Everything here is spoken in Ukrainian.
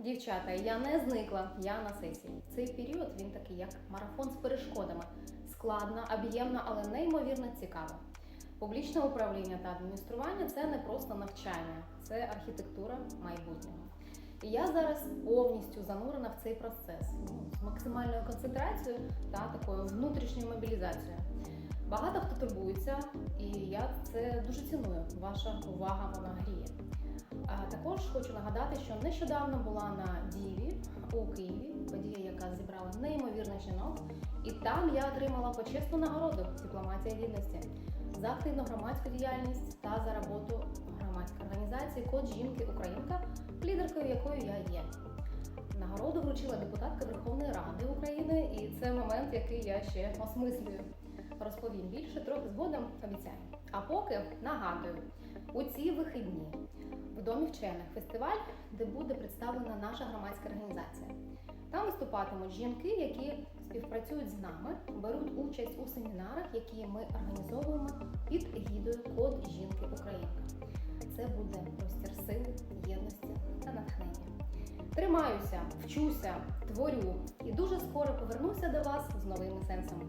Дівчата, я не зникла, я на сесії. Цей період він такий, як марафон з перешкодами. Складно, об'ємно, але неймовірно цікаво. Публічне управління та адміністрування це не просто навчання, це архітектура майбутнього. І я зараз повністю занурена в цей процес ну, з максимальною концентрацією та такою внутрішньою мобілізацією. Багато хто турбується, і я це дуже ціную. Ваша увага вона гріє. Також хочу нагадати, що нещодавно була на Діві у Києві, подія, яка зібрала неймовірних жінок, і там я отримала почесну нагороду дипломатія гідності за активну громадську діяльність та за роботу громадської організації Код жінки Українка, лідеркою якої я є. Нагороду вручила депутатка Верховної Ради України, і це момент, який я ще осмислюю. Розповім більше трохи згодом обіцяю. А поки нагадую, у ці вихідні домі вчених фестиваль, де буде представлена наша громадська організація. Там виступатимуть жінки, які співпрацюють з нами, беруть участь у семінарах, які ми організовуємо під егідою Код жінки Українка. Це буде простір сили, єдності та натхнення. Тримаюся, вчуся, творю і дуже скоро повернуся до вас з новими сенсами.